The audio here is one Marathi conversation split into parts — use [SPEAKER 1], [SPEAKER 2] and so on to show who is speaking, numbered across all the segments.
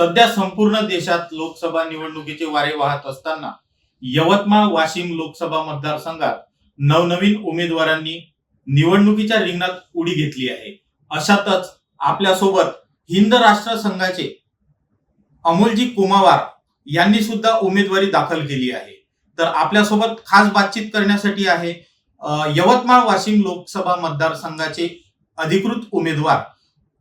[SPEAKER 1] सध्या संपूर्ण देशात लोकसभा निवडणुकीचे वारे वाहत असताना यवतमाळ वाशिम लोकसभा मतदारसंघात नवनवीन उमेदवारांनी निवडणुकीच्या रिंगणात उडी घेतली आहे. अशातच आपल्यासोबत हिंद राष्ट्र संघाचे अमोलजी कुमावार यांनी सुद्धा उमेदवारी दाखल केली आहे. तर आपल्यासोबत खास बातचीत करण्यासाठी आहे यवतमाळ वाशिम लोकसभा मतदारसंघाचे अधिकृत उमेदवार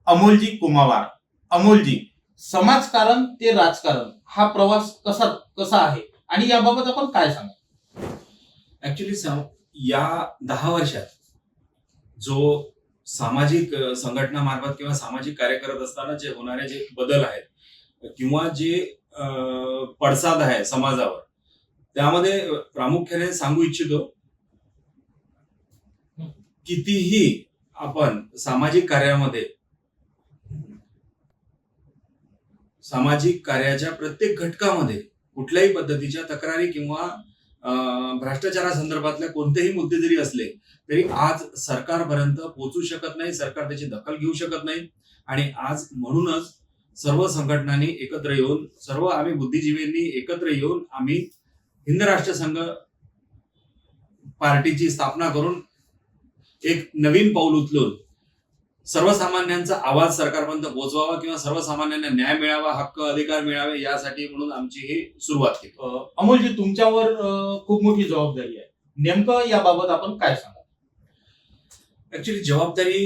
[SPEAKER 1] अमोलजी कुमावार. अमोलजी समाजकारण ते राजकारण हा प्रवास कसा कसा आहे? आणि याबाबत आपण काय सांगा?
[SPEAKER 2] ऍक्च्युली या दहा वर्षात जो सामाजिक संघटना मार्फत किंवा सामाजिक कार्य करत असताना जे होणारे जे बदल आहेत किंवा जे पडसाद आहे समाजावर त्यामध्ये प्रामुख्याने सांगू इच्छितो कितीही आपण सामाजिक कार्यामध्ये सामाजिक कार्याच्या प्रत्येक घटकामध्ये कुठल्याही पद्धतीच्या तक्रारी किंवा अं, भ्रष्टाचारासंदर्भातले कोणतेही मुद्दे जरी असले तरी आज सरकारपर्यंत पोचू शकत नाही सरकार त्याची दखल घेऊ शकत नाही. आणि आज म्हणूनच सर्व संघटनांनी एकत्र येऊन सर्व आम्ही बुद्धिजीवींनी एकत्र येऊन आम्ही हिंद राष्ट्र संघ पार्टीची स्थापना करून एक नवीन पाऊल उचलून सर्वसामान्यांचा आवाज सरकारपर्यंत पोहोचवावा किंवा सर्वसामान्यांना न्याय मिळावा हक्क अधिकार मिळावे यासाठी म्हणून आमची ही सुरुवात केली.
[SPEAKER 1] अमोलजी तुमच्यावर खूप मोठी जबाबदारी आहे. नेमकं याबाबत आपण काय सांगा
[SPEAKER 2] ऍक्च्युली जबाबदारी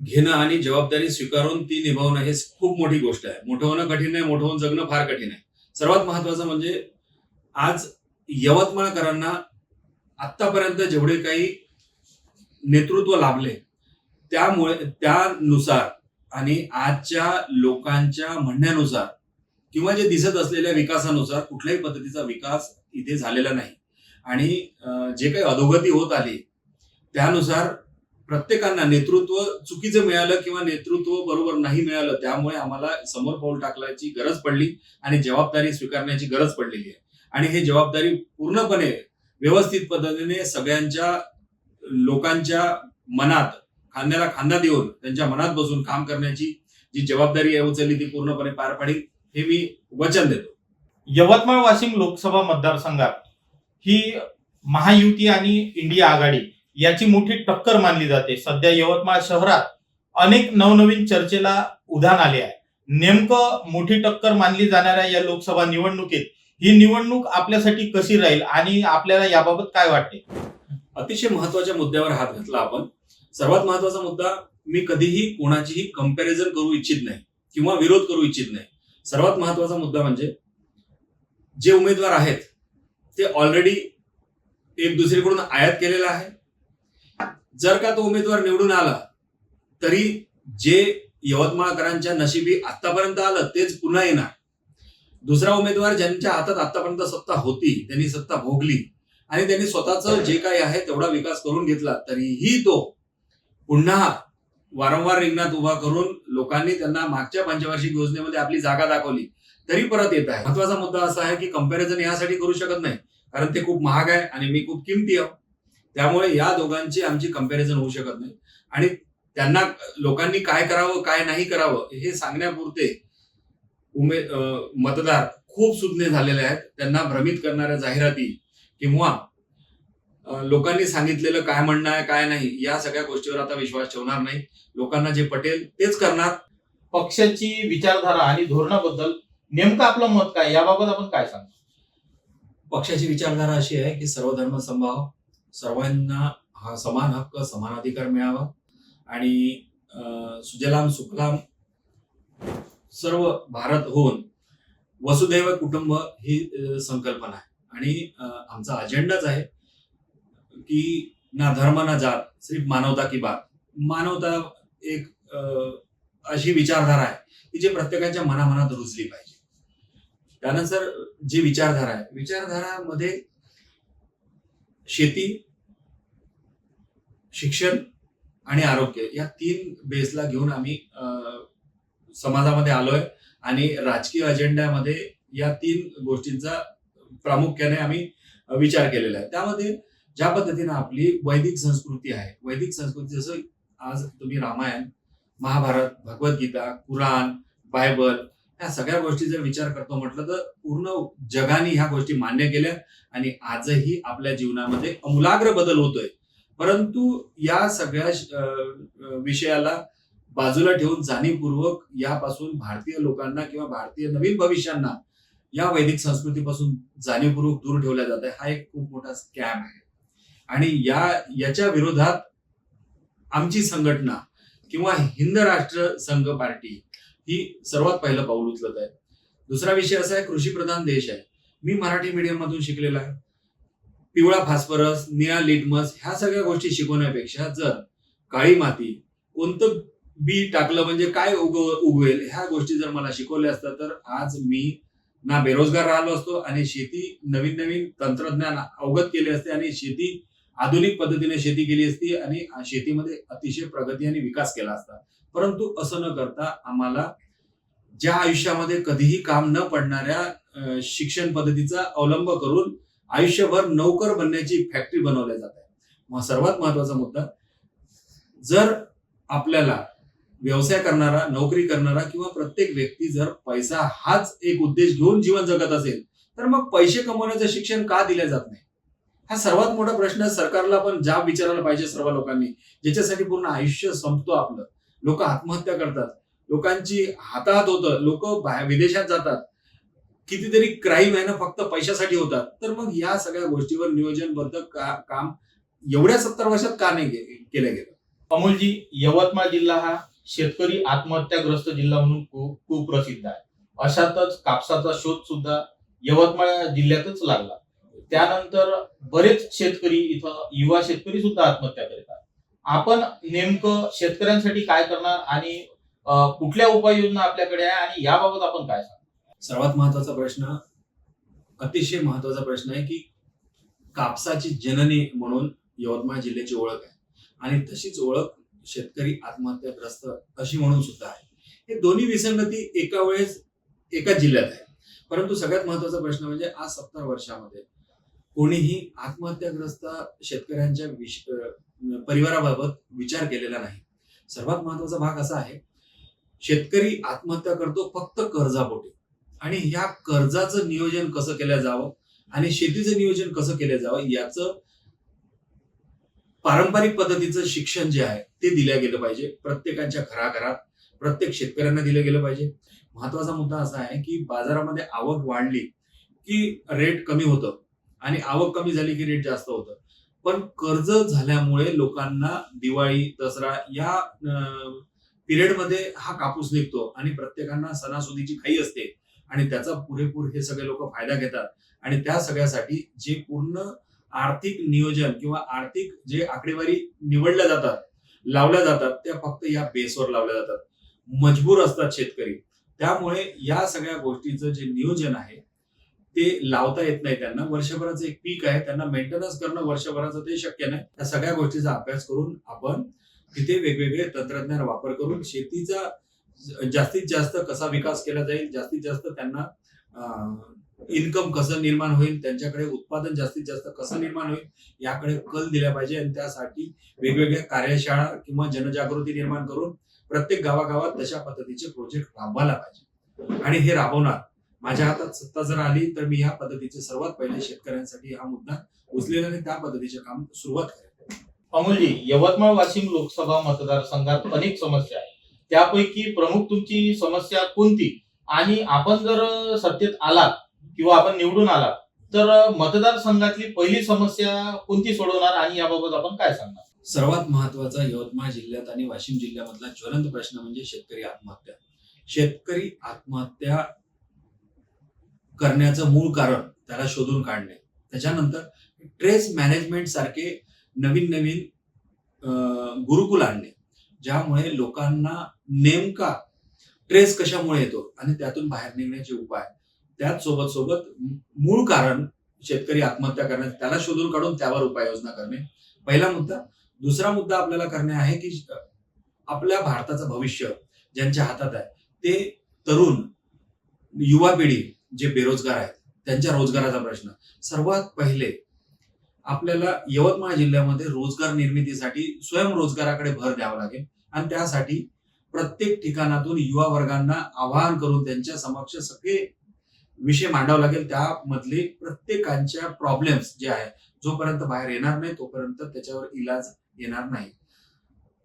[SPEAKER 2] घेणं आणि जबाबदारी स्वीकारून ती निभावणं हे खूप मोठी गोष्ट आहे. मोठं होणं कठीण आहे मोठं होऊन जगणं फार कठीण आहे. सर्वात महत्वाचं म्हणजे आज यवतमाळकरांना आतापर्यंत जेवढे काही नेतृत्व लाभले त्यामुळे त्यानुसार आणि आजच्या लोकांच्या म्हणण्यानुसार किंवा जे दिसत असलेल्या विकासानुसार कुठल्याही पद्धतीचा विकास इथे झालेला नाही. आणि जे काही अधोगती होत आली त्यानुसार प्रत्येकांना नेतृत्व चुकीचं मिळालं किंवा नेतृत्व बरोबर नाही मिळालं त्यामुळे आम्हाला समोर पाऊल टाकण्याची गरज पडली आणि जबाबदारी स्वीकारण्याची गरज पडलेली आहे. आणि हे जबाबदारी पूर्णपणे व्यवस्थित पद्धतीने सगळ्यांच्या लोकांच्या मनात खांद्याला खांदा देऊन त्यांच्या मनात बसून काम करण्याची जी जबाबदारी आहे उचलली ती पूर्णपणे पार पाडील हे मी वचन देतो.
[SPEAKER 1] यवतमाळ वाशिम लोकसभा मतदारसंघात ही महायुती आणि इंडिया आघाडी याची मोठी टक्कर मानली जाते. सध्या यवतमाळ शहरात अनेक नवनवीन चर्चेला उधाण आले आहे. नेमकं मोठी टक्कर मानली जाणाऱ्या या लोकसभा निवडणुकीत ही निवडणूक आपल्यासाठी कशी राहील आणि आपल्याला याबाबत काय वाटते?
[SPEAKER 2] अतिशय महत्त्वाच्या मुद्द्यावर हात घातला आपण. सर्वात महत्त्वाचा मुद्दा मी कधीही कोणाचीही कंपॅरिझन करू इच्छित नाही किंवा विरोध करू इच्छित नाही. सर्वात महत्त्वाचा मुद्दा म्हणजे जे उमेदवार आहेत ते ऑलरेडी एक दुसरीकडून आयात केलेला आहे. जर का तो उमेदवार निवडून आला तरी जे यवतमाळकरांच्या नशिबी आतापर्यंत आलं तेच पुन्हा येणार. दुसरा उमेदवार ज्यांच्या हातात आतापर्यंत सत्ता होती त्यांनी सत्ता भोगली आणि त्यांनी स्वतःच जे काही आहे तेवढा विकास करून घेतला तरीही तो पुन्हा वारंवार रिंगणात उभा करून लोकांनी त्यांना मागच्या पंचवार्षिक योजनेमध्ये आपली जागा दाखवली तरी परत येत आहे. महत्त्वाचा मुद्दा असा आहे की कंपॅरिझन यासाठी करू शकत नाही कारण ते खूप महाग आहे आणि मी खूप किमती आहे. त्यामुळे या दोघांची आमची कंपॅरिझन होऊ शकत नाही. आणि त्यांना लोकांनी काय करावं काय नाही करावं हे सांगण्यापुरते उमे मतदार खूप सुज्ञ झालेले आहेत. त्यांना भ्रमित करणाऱ्या जाहिराती किंवा लोकांनी सांगितलेलं काय म्हणणं आहे काय नाही या सगळ्या गोष्टीवर आता विश्वास ठेवणार नाही. लोकांना जे पटेल तेच करणार.
[SPEAKER 1] पक्षाची विचारधारा आणि धोरणाबद्दल नेमकं आपलं मत काय याबाबत आपण काय सांगा?
[SPEAKER 2] पक्षाची विचारधारा अशी आहे की सर्व धर्म संभाव सर्वांना हा समान हक्क समान अधिकार मिळावा. आणि सुजलाम सुफलाम सर्व भारत होऊन वसुदैव कुटुंब ही संकल्पना आहे. आणि आमचा अजेंडाच आहे की ना धर्म ना जात सिर्फ मानवता की बात. मानवता एक अशी विचारधारा आहे की जे प्रत्येकाच्या मनामनात रुजली पाहिजे. त्यानंतर जी विचारधारा आहे विचारधारामध्ये शेती शिक्षण आणि आरोग्य या तीन बेसला घेऊन आम्ही अं, समाजामध्ये आलोय आणि राजकीय अजेंड्यामध्ये या तीन गोष्टींचा प्रामुख्याने आम्ही विचार केलेला आहे. त्यामध्ये ज्या पद्धतीने आपली वैदिक संस्कृती आहे वैदिक संस्कृती जसं आज तुम्ही रामायण महाभारत भगवद्गीता कुराण बायबल ह्या सगळ्या गोष्टी जर विचार करतो म्हटलं तर पूर्ण जगाने ह्या गोष्टी मान्य केल्या आणि आजही आपल्या जीवनामध्ये अमूलाग्र बदल होतोय. परंतु या सगळ्या विषयाला बाजूला ठेवून जाणीवपूर्वक यापासून भारतीय लोकांना किंवा भारतीय नवीन भविष्यांना या वैदिक संस्कृतीपासून जाणीवपूर्वक दूर ठेवल्या जात आहे. हा एक खूप मोठा स्कॅम आहे. आणि या याच्या विरोधात आमची संघटना किंवा हिंद राष्ट्र संघ पार्टी ही सर्वात पहिलं पाऊल उचलत आहे. दुसरा विषय असा आहे कृषी प्रधान देश आहे. मी मराठी मीडियम मधून शिकलेला आहे. पिवळा फास्फरस निळा लिटमस ह्या सगळ्या गोष्टी शिकवण्यापेक्षा जर काळी माती कोणतं बी टाकलं म्हणजे काय उग उगवेल ह्या गोष्टी जर मला शिकवल्या असतात तर आज मी ना बेरोजगार राहिलो असतो आणि शेती नवीन नवीन तंत्रज्ञान अवगत केले असते आणि शेती आधुनिक पद्धतीने शेती केली असती आणि शेतीमध्ये अतिशय प्रगती आणि विकास केला असता. परंतु असं न करता आम्हाला ज्या आयुष्यामध्ये कधीही काम न पडणाऱ्या शिक्षण पद्धतीचा अवलंब करून आयुष्यभर नोकर बनण्याची फॅक्टरी बनवल्या जात आहे मग सर्वात महत्त्वाचा मुद्दा जर आपल्याला व्यवसाय करणारा नोकरी करणारा किंवा प्रत्येक व्यक्ती जर पैसा हाच एक उद्देश घेऊन जीवन जगत असेल तर मग पैसे कमवण्याचं शिक्षण का दिलं जात नाही? हा सर्वात मोठा प्रश्न सरकारला पण जाब विचारायला पाहिजे सर्व लोकांनी. ज्याच्यासाठी पूर्ण आयुष्य संपतो आपलं. लोक आत्महत्या करतात. लोकांची हाताहात होतं. लोक बाहेर विदेशात जातात. कितीतरी क्राईम आहे ना फक्त पैशासाठी होतात. तर मग या सगळ्या गोष्टीवर नियोजनबद्ध का, काम एवढ्या सत्तर वर्षात का नाही केलं गेलं?
[SPEAKER 1] अमोलजी यवतमाळ जिल्हा हा शेतकरी आत्महत्याग्रस्त जिल्हा म्हणून खूप कुप्रसिद्ध आहे. अशातच कापसाचा शोध सुद्धा यवतमाळ जिल्ह्यातच लागला. त्यानंतर बरेच शेतकरी इथं युवा शेतकरी सुद्धा आत्महत्या करतात आपण नेमकं शेतकऱ्यांसाठी काय करणार आणि कुठल्या उपाययोजना आपल्याकडे आहे आणि याबाबत आपण काय सांगणार
[SPEAKER 2] सर्वात महत्त्वाचा प्रश्न अतिशय महत्त्वाचा प्रश्न आहे की कापसाची जननी म्हणून यवतमाळ जिल्ह्याची ओळख आहे. आणि तशीच ओळख शेतकरी आत्महत्याग्रस्त अशी म्हणून सुद्धा आहे. हे दोन्ही विसंगती एका वेळेस एका जिल्ह्यात आहे. परंतु सगळ्यात महत्त्वाचा प्रश्न म्हणजे आज सत्तर वर्षामध्ये कोणीही आत्महत्याग्रस्त शेतकऱ्यांच्या विश परिवाराबाबत विचार केलेला नाही. सर्वात महत्त्वाचा भाग असा आहे शेतकरी आत्महत्या करतो फक्त कर्जापोटी. आणि ह्या कर्जाचं नियोजन कसं केलं जावं आणि शेतीचं नियोजन कसं केलं जावं याचं पारंपरिक पद्धतीचं शिक्षण जे आहे ते दिलं गेलं पाहिजे. प्रत्येकाच्या घराघरात प्रत्येक शेतकऱ्यांना दिलं गेलं पाहिजे. महत्त्वाचा मुद्दा असा आहे की बाजारामध्ये आवक वाढली की रेट कमी होतं. आणि आवक कमी झाली की रेट जास्त होतं. पण कर्ज झाल्यामुळे लोकांना दिवाळी दसरा या पिरियडमध्ये हा कापूस निघतो आणि प्रत्येकांना सणासुदीची घाई असते. आणि त्याचा पुरेपूर हे सगळे लोक फायदा घेतात. आणि त्या सगळ्यासाठी जे पूर्ण आर्थिक नियोजन किंवा आर्थिक जे आकडेवारी निवडल्या जातात लावल्या जातात त्या फक्त या बेसवर लावल्या जातात. मजबूर असतात शेतकरी. त्यामुळे या सगळ्या गोष्टीचं जे नियोजन आहे ते लावता येत नाही त्यांना. वर्षभराचं एक पीक आहे. त्यांना मेंटेनन्स करणं वर्षभराचं ते शक्य नाही. त्या सगळ्या गोष्टीचा अभ्यास करून आपण तिथे वेगवेगळे तंत्रज्ञान वापर करून शेतीचा जास्तीत जास्त कसा विकास केला जाईल जास्तीत जास्त त्यांना इन्कम कसं निर्माण होईल त्यांच्याकडे उत्पादन जास्तीत जास्त कसं निर्माण होईल याकडे कल दिला पाहिजे आणि त्यासाठी वेगवेगळ्या कार्यशाळा किंवा जनजागृती निर्माण करून प्रत्येक गावागावात तशा पद्धतीचे प्रोजेक्ट राबवायला पाहिजे. आणि हे राबवणार माझ्या हातात सत्ता जर आली तर मी ह्या पद्धतीचे सर्वात पहिले शेतकऱ्यांसाठी हा मुद्दा उचलेला आणि त्या पद्धतीचे काम सुरुवात करेल
[SPEAKER 1] अमोलजी यवतमाळ वाशिम लोकसभा मतदारसंघात अनेक समस्या आहेत. त्यापैकी प्रमुख तुमची समस्या कोणती? आणि आपण जर सत्तेत आलात किंवा आपण निवडून आलात तर मतदारसंघातली पहिली समस्या कोणती सोडवणार आणि याबाबत आपण काय सांगणार?
[SPEAKER 2] सर्वात महत्त्वाचा यवतमाळ जिल्ह्यात आणि वाशिम जिल्ह्यामधला ज्वलंत प्रश्न म्हणजे शेतकरी आत्महत्या. शेतकरी आत्महत्या करण्याचं मूळ कारण त्याला शोधून काढणे. त्याच्यानंतर ट्रेस मॅनेजमेंट सारखे नवीन नवीन गुरुकुल आणणे. ज्यामुळे लोकांना नेमका ट्रेस कशामुळे येतो आणि त्यातून बाहेर निघण्याचे उपाय. त्याच सोबत सोबत मूळ कारण शेतकरी आत्महत्या करण्याचं त्याला शोधून काढून त्यावर उपाययोजना करणे. पहिला मुद्दा. दुसरा मुद्दा आपल्याला करणे आहे की आपल्या भारताचं भविष्य ज्यांच्या हातात आहे ते तरुण युवा पिढी जे बेरोजगार आहेत त्यांच्या रोजगाराचा प्रश्न. सर्वात पहिले आपल्याला यवतमाळ जिल्ह्यामध्ये रोजगार निर्मितीसाठी स्वयंरोजगाराकडे भर द्यावा लागेल. आणि त्यासाठी प्रत्येक ठिकाणातून युवा वर्गांना आवाहन करून त्यांच्या समक्ष सगळे विषय मांडावा लागेल. त्यामधले प्रत्येकांच्या प्रॉब्लेम्स जे आहे जोपर्यंत बाहेर येणार नाही तोपर्यंत त्याच्यावर इलाज येणार नाही.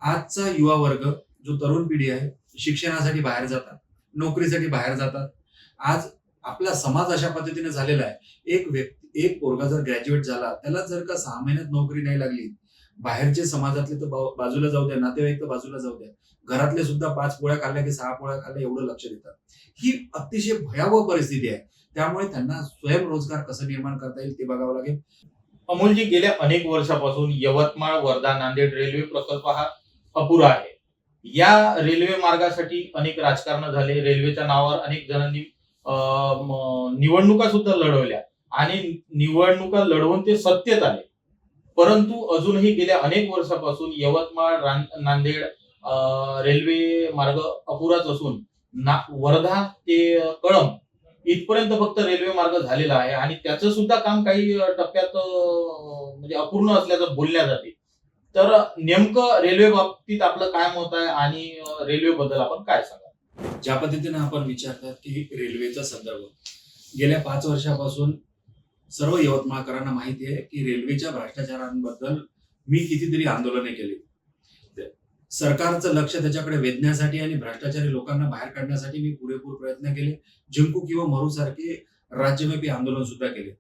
[SPEAKER 2] आजचा युवा वर्ग जो तरुण पिढी आहे शिक्षणासाठी बाहेर जातात नोकरीसाठी बाहेर जातात. आज आपला समाज अशा पद्धतीने झालेला आहे. एक व्यक्ती एक पोरगा जर ग्रॅज्युएट झाला त्याला जर का सहा महिन्यात नोकरी नाही लागली बाहेरचे समाजातले तर बाजूला जाऊ द्या नातेवाईक तर बाजूला जाऊ द्या घरातले सुद्धा पाच पोळ्या खाल्ल्या की सहा पोळ्या खाल्ल्या एवढं लक्ष देतात. ही अतिशय भयावह परिस्थिती आहे. त्यामुळे त्यांना स्वयंरोजगार कसं निर्माण करता येईल ते बघावं लागेल.
[SPEAKER 1] अमोलजी गेल्या अनेक वर्षापासून यवतमाळ वर्धा नांदेड रेल्वे प्रकल्प हा अपुरा आहे. या रेल्वे मार्गासाठी अनेक राजकारण झाले. रेल्वेच्या नावावर अनेक जणांनी निवडणुका सुद्धा लढवल्या. आणि निवडणुका लढवून ते सत्तेत आले. परंतु अजूनही गेल्या अनेक वर्षापासून यवतमाळ नांदेड रेल्वे मार्ग अपुराच असून ना वर्धा ते कळंब इथपर्यंत फक्त रेल्वे मार्ग झालेला आहे. आणि त्याचं सुद्धा काम काही टप्प्यात म्हणजे अपूर्ण असल्याचं बोलल्या जाते. तर नेमकं रेल्वे बाबतीत आपलं काय मत आहे आणि रेल्वे बद्दल आपण काय सांगा
[SPEAKER 2] ज्या पद्धतीने आपण विचारतात की रेल्वेचा संदर्भ. गेल्या पाच वर्षापासून सर्व यवतमाळकरांना माहिती आहे की रेल्वेच्या भ्रष्टाचारांबद्दल मी कितीतरी आंदोलने केली. सरकारचं लक्ष त्याच्याकडे वेधण्यासाठी आणि भ्रष्टाचारी लोकांना बाहेर काढण्यासाठी मी पुरेपूर प्रयत्न केले. जिंकू किंवा मरू सारखे राज्यव्यापी आंदोलन सुद्धा केले.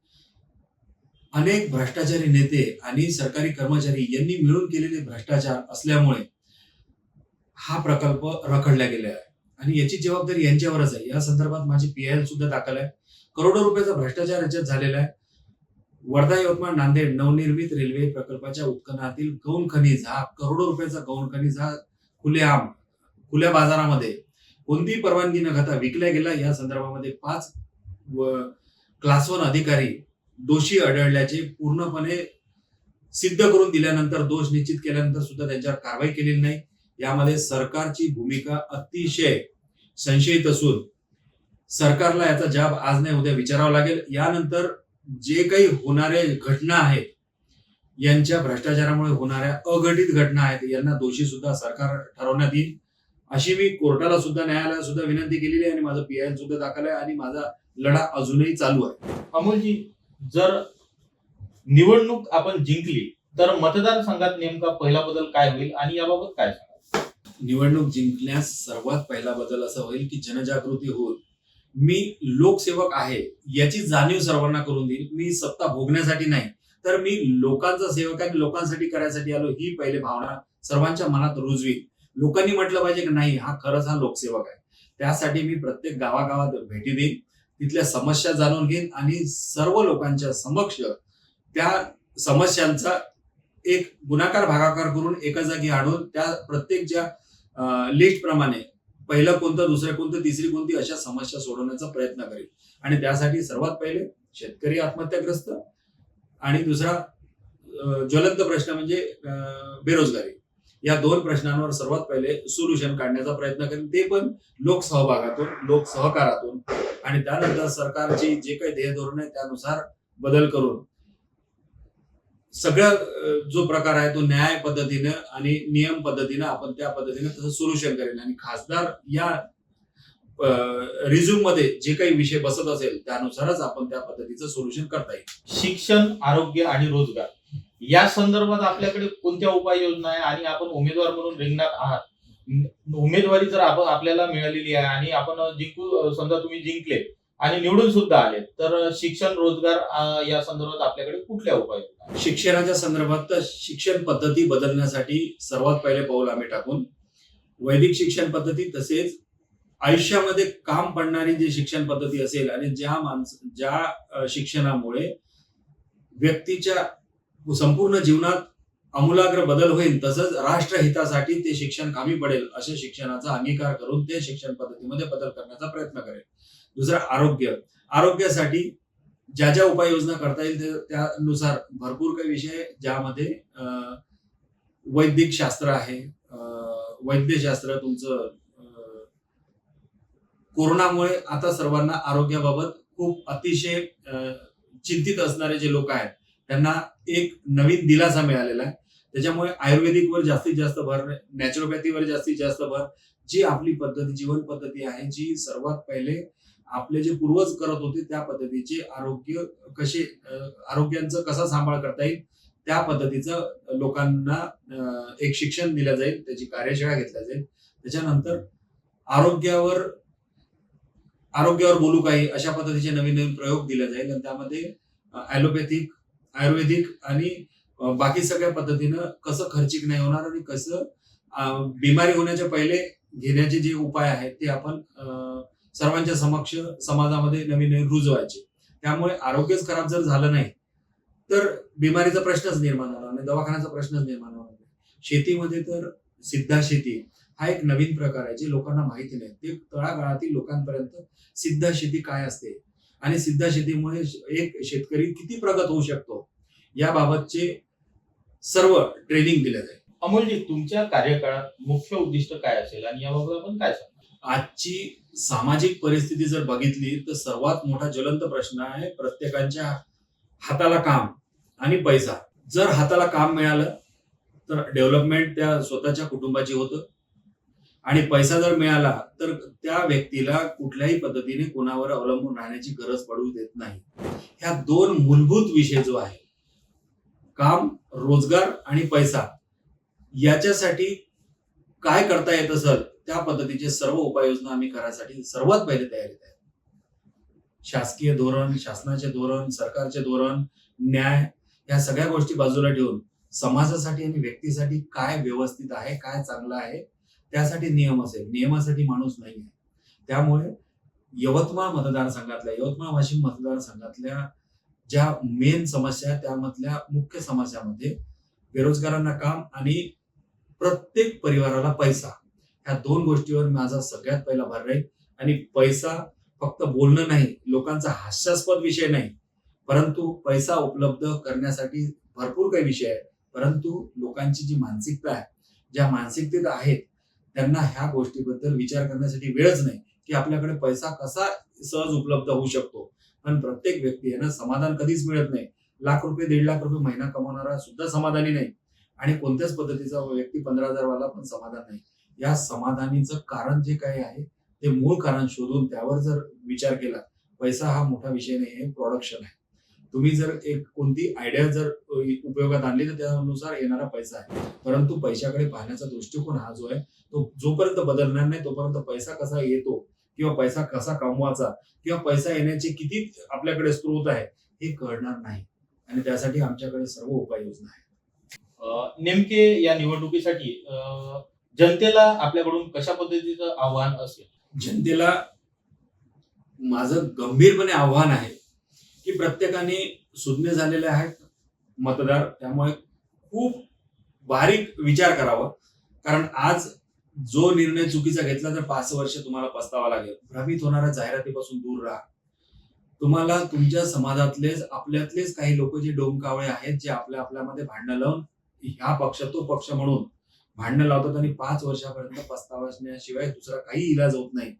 [SPEAKER 2] अनेक भ्रष्टाचारी नेते आणि सरकारी कर्मचारी यांनी मिळून केलेले भ्रष्टाचार असल्यामुळे हा प्रकल्प रखडला गेला आहे आणि याची जबाबदारी यांच्यावरच आहे. या संदर्भात माझी पीआयएल सुद्धा दाखल आहे. करोडो रुपयाचा भ्रष्टाचार याच्यात झालेला आहे. वर्धा यवतमाळ नांदेड नवनिर्मित रेल्वे प्रकल्पाच्या उत्खननातील गौण खनिज हा करोडो रुपयाचा गौण खनिज हा खुलेआम खुल्या बाजारामध्ये कोणतीही परवानगी न घेता विकला गेला. या संदर्भामध्ये पाच क्लास वन अधिकारी दोषी आढळल्याचे पूर्णपणे सिद्ध करून दिल्यानंतर दोष निश्चित केल्यानंतर सुद्धा त्यांच्यावर कारवाई केलेली नाही. यामध्ये सरकारची भूमिका अतिशय संशयित असून सरकारला याचा जाब आज नाही उद्या विचारावा लागेल. यानंतर जे काही होणारे घटना आहेत यांच्या भ्रष्टाचारामुळे होणाऱ्या अघटित घटना आहेत यांना दोषी सुद्धा सरकार ठरवण्यात येईल. अशी मी कोर्टाला सुद्धा न्यायालयाला सुद्धा विनंती केलेली आहे आणि माझं पीआय सुद्धा दाखल आहे आणि माझा लढा अजूनही चालू आहे.
[SPEAKER 1] अमोलजी जर निवडणूक आपण जिंकली तर मतदारसंघात नेमका पहिला बदल काय होईल आणि याबाबत काय सांगा
[SPEAKER 2] निवडणूक जिंकण्यास सर्वात पहिला बदल असा होईल की जनजागृती होईल मी लोकसेवक आहे याची जाणीव सर्वांना करून देईल. मी सत्ता भोगण्यासाठी नाही तर मी लोकांचा सेवक आहे लोकांसाठी करायसाठी आलो ही पहिले भावना सर्वांच्या मनात रुजवी लोकांनी म्हटलं पाहिजे की नाही हा खरंच हा लोकसेवक आहे. त्यासाठी मी प्रत्येक गावागावात भेटी देईन तिथल्या समस्या जाणून घेईन आणि सर्व लोकांच्या समक्ष त्या समस्यांचा एक गुणाकार भागाकार करून एका जागी आणून त्या प्रत्येक ज्या लिस्ट प्रमाणे पहिलं कोणतं दुसरं कोणतं तिसरी कोणती अशा समस्या सोडवण्याचा प्रयत्न करेल. आणि त्यासाठी सर्वात पहिले शेतकरी आत्महत्याग्रस्त आणि दुसरा ज्वलंत प्रश्न म्हणजे बेरोजगारी. या दोन प्रश्नांवर सर्वात पहिले सोल्युशन काढण्याचा प्रयत्न करेल. ते पण लोकसहभागातून लोकसहकारातून आणि त्यानंतर सरकारची जे काही ध्येय धोरण आहे त्यानुसार बदल करून सगळं जो प्रकार आहे तो न्याय पद्धतीनं आणि नियम पद्धतीनं आपण त्या पद्धतीनं तसं सोल्युशन करेल. आणि खासदार या रिझ्यूममध्ये जे काही विषय बसत असेल त्यानुसारच आपण त्या पद्धतीचं सोल्युशन करता येईल.
[SPEAKER 1] शिक्षण आरोग्य आणि रोजगार. या संदर्भात आपल्याकडे कोणत्या उपाययोजना आहे आणि आपण उमेदवार म्हणून रिंगणार आहात? उमेदवारी जर आपण आपल्याला मिळालेली आहे आणि आपण जिंकू समजा तुम्ही जिंकले आणि निवडून सुद्धा आले. तर शिक्षण रोजगार या संदर्भात आपल्याकडे कुठल्या उपाय
[SPEAKER 2] शिक्षणाच्या संदर्भात तर शिक्षण पद्धती बदलण्यासाठी सर्वात पहिले पाऊल आम्ही टाकून वैदिक शिक्षण पद्धती तसेच आयुष्यामध्ये काम पडणारी जी शिक्षण पद्धती असेल आणि ज्या माणस ज्या शिक्षणामुळे व्यक्तीच्या संपूर्ण जीवनात आमूलाग्र बदल होईल तसंच राष्ट्रहितासाठी ते शिक्षण कामी पडेल अशा शिक्षणाचा अंगीकार करून ते शिक्षण पद्धतीमध्ये बदल करण्याचा प्रयत्न करेल. दुसरं आरोग्य. आरोग्यासाठी ज्या ज्या उपाययोजना करता येईल त्यानुसार भरपूर काही विषय ज्यामध्ये अं, वैदिक शास्त्र आहे. वैद्यशास्त्र तुमचं कोरोनामुळे आता सर्वांना आरोग्याबाबत खूप अतिशय चिंतित असणारे जे लोक आहेत त्यांना एक नवीन दिलासा मिळालेला आहे. त्याच्यामुळे आयुर्वेदिकवर जास्तीत जास्त भर नॅचरोपॅथीवर जास्तीत जास्त भर जी आपली पद्धती जीवन पद्धती आहे जी सर्वात पहिले आपले जे पूर्वज करत होते त्या पद्धतीचे आरोग्य कसे आरोग्यांचं कसा सांभाळ करता येईल त्या पद्धतीचं लोकांना एक शिक्षण दिलं जाईल त्याची कार्यशाळा घेतल्या जाईल. त्याच्यानंतर आरोग्यावर आरोग्यावर बोलू काही अशा पद्धतीचे नवीन नवीन प्रयोग दिले जाईल आणि त्यामध्ये ॲलोपॅथिक आयुर्वेदिक आणि बाकी सगळ्या पद्धतीनं कसं खर्चिक नाही होणार आणि कसं बिमारी होण्याच्या पहिले घेण्याचे जे उपाय आहेत ते आपण अं, सर्वांच्या समक्ष समाजामध्ये नवीन नवीन रुजवायचे त्यामुळे आरोग्यच खराब जर झालं नाही तर बिमारीचा प्रश्नच निर्माण होणार नाही दवाखान्याचा प्रश्नच निर्माण होणार नाही. शेतीमध्ये तर सिद्धा शेती हा एक नवीन प्रकार आहे जे लोकांना माहिती नाही. ते तळागाळातील लोकांपर्यंत सिद्धा शेती काय असते? आणि सिद्धा शेतीमुळे एक शेतकरी किती प्रगत होऊ शकतो? याबाबतचे सर्व ट्रेनिंग दिले जाईल.
[SPEAKER 1] अमोलजी तुमच्या कार्यकाळात मुख्य उद्दिष्ट काय असेल? आणि याबाबत आपण काय सांगा?
[SPEAKER 2] आजची सामाजिक परिस्थिती जर बघितली तर सर्वात मोठा ज्वलंत प्रश्न आहे प्रत्येकाच्या हाताला काम आणि पैसा. जर हाताला काम मिळालं तर डेव्हलपमेंट त्या स्वतःच्या कुटुंबाची होतं. आणि पैसा जर मिळाला तर त्या व्यक्तीला कुठल्याही पद्धतीने कोणावर अवलंबून राहण्याची गरज पडू देत नाही. ह्या दोन मूलभूत विषय जो आहे काम रोजगार आणि पैसा याच्यासाठी काय करता येत असेल? त्या पद्धतीचे सर्व उपाययोजना आम्ही करायसाठी सर्वात पहिले तयारीत आहे शासकीय धोरण शासनाचे धोरण सरकारचे धोरण न्याय या सगळ्या गोष्टी बाजूला ठेवून समाजासाठी आणि व्यक्तीसाठी काय व्यवस्थित आहे काय चांगलं आहे त्यासाठी नियम असेल. नियमासाठी माणूस नाही आहे. त्यामुळे यवतमाळ मतदारसंघातल्या यवतमाळ वाशिम मतदारसंघातल्या ज्या मेन समस्या आहेत त्यामधल्या मुख्य समस्यामध्ये बेरोजगारांना काम आणि प्रत्येक परिवाराला पैसा. ह्या दोन गोष्टीवर माझा सगळ्यात पहिला भर राहील. आणि पैसा फक्त बोलणं नाही लोकांचा हास्यास्पद विषय नाही. परंतु पैसा उपलब्ध करण्यासाठी भरपूर काही विषय आहे परंतु लोकांची जी मानसिकता आहे ज्या मानसिकतेत आहेत त्यांना ह्या गोष्टीबद्दल विचार करण्यासाठी वेळच नाही की आपल्याकडे पैसा कसा सहज उपलब्ध होऊ शकतो. पण प्रत्येक व्यक्ती यांना समाधान कधीच मिळत नाही. लाख रुपये दीड लाख रुपये महिना कमवणारा सुद्धा समाधानी नाही. आणि कोणत्याच पद्धतीचा व्यक्ती पंधरा हजार वाला पण समाधान नाही. या समाधानीचं कारण जे काही आहे ते मूळ कारण शोधून त्यावर जर विचार केला पैसा हा मोठा विषय नाही हे प्रोडक्शन आहे. तुम्ही जर एक कोणती आयडिया जर उपयोगात आणली तर त्यानुसार येणारा पैसा आहे. परंतु पैशाकडे पाहण्याचा दृष्टिकोन हा जो आहे तो जोपर्यंत बदलणार नाही तोपर्यंत पैसा कसा येतो किंवा पैसा कसा कमवायचा किंवा पैसा येण्याचे किती आपल्याकडे स्रोत आहे हे कळणार नाही. आणि त्यासाठी आमच्याकडे सर्व उपाययोजना आहेत.
[SPEAKER 1] नेमके या निवडणुकीसाठी जनतेला आपल्याकडून कशा पद्धतीचं आव्हान असेल?
[SPEAKER 2] जनतेला माझं गंभीरपणे आव्हान आहे की प्रत्येकाने सुज्ञ झालेले आहेत मतदार. त्यामुळे खूप बारीक विचार करावा. कारण आज जो निर्णय चुकीचा घेतला तर पाच वर्ष तुम्हाला पस्तावा लागेल. भ्रमित होणाऱ्या जाहिरातीपासून दूर राहा. तुम्हाला तुमच्या समाजातलेच आपल्यातलेच काही लोक जे डोमकावळे आहेत जे आपल्या आपल्यामध्ये भांडणं लावून ह्या पक्ष तो पक्ष म्हणून भांडणं लावतात आणि पाच वर्षापर्यंत पस्तावण्याशिवाय दुसरा काही इलाज होत नाही.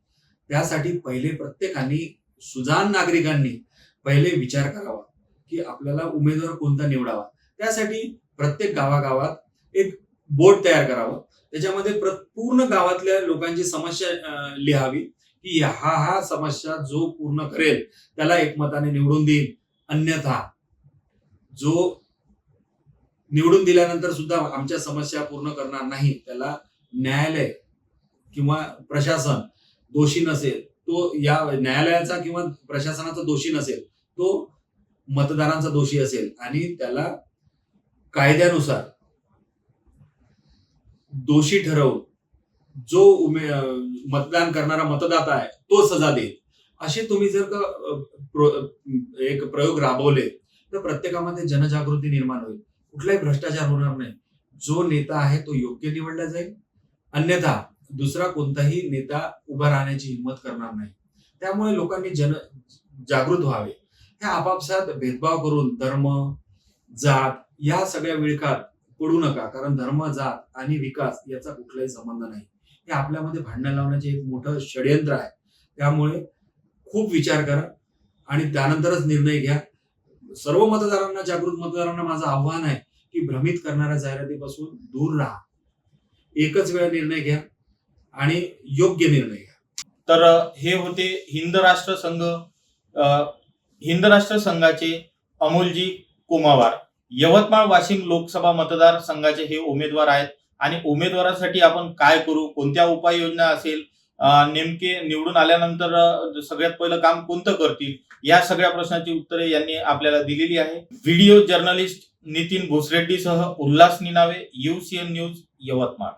[SPEAKER 2] त्यासाठी पहिले प्रत्येकाने सुजान नागरिकांनी पहिले विचार करावा की आपल्याला उमेदवार कोणता निवडावा. त्यासाठी प्रत्येक गावागावात एक बोर्ड तयार करावं. त्याच्यामध्ये पूर्ण गावातल्या लोकांची समस्या लिहावी की हा हा समस्या जो पूर्ण करेल त्याला एकमताने निवडून देईल. अन्यथा जो निवडून दिल्यानंतर सुद्धा आमच्या समस्या पूर्ण करणार नाही. त्याला न्यायालय किंवा प्रशासन दोषी नसेल तो या न्यायालयाचा किंवा प्रशासनाचा दोषी नसेल तो मतदारांचा दोषी असेल आणि त्याला कायद्यानुसार दोषी ठरवून जो उमे मतदान करणारा मतदाता आहे तो सजा देईल. असे तुम्ही जर का प्रो- एक प्रयोग राबवले तर प्रत्येकामध्ये जनजागृती निर्माण होईल. कुठलाही भ्रष्टाचार होणार नाही. जो नेता आहे तो योग्य निवडला जाईल. अन्यथा दुसरा कोणताही नेता उभा राहण्याची हिंमत करणार नाही. त्यामुळे लोकांनी जन जागृत व्हावे. ह्या आपापसात भेदभाव करून धर्म जात या सगळ्या विळखात पडू नका. कारण धर्म जात आणि विकास याचा कुठलाही संबंध नाही. हे आपल्यामध्ये भांडण लावण्याचे एक मोठं षडयंत्र आहे. त्यामुळे खूप विचार करा आणि त्यानंतरच निर्णय घ्या. सर्व मतदारांना जागृत मतदारांना माझं आव्हान आहे की भ्रमित करणाऱ्या जाहिरातीपासून दूर राहा. एकच वेळ निर्णय घ्या आणि योग्य निर्णय घ्या.
[SPEAKER 1] तर हे होते हिंद राष्ट्र संघ हिंद राष्ट्र संघाचे अमोलजी कुमावार. यवतमाळ वाशिम लोकसभा मतदारसंघाचे हे उमेदवार आहेत आणि उमेदवारासाठी आपण काय करू? कोणत्या उपाययोजना असेल? नेमके निवडून आल्यानंतर सगळ्यात पहिलं काम कोणतं करतील? या सगळ्या प्रश्नाची उत्तरे यांनी आपल्याला दिलेली आहे. व्हिडिओ जर्नलिस्ट नितीन भोसरेड्डीसह उल्हास निनावे युसीएन न्यूज यवतमाळ.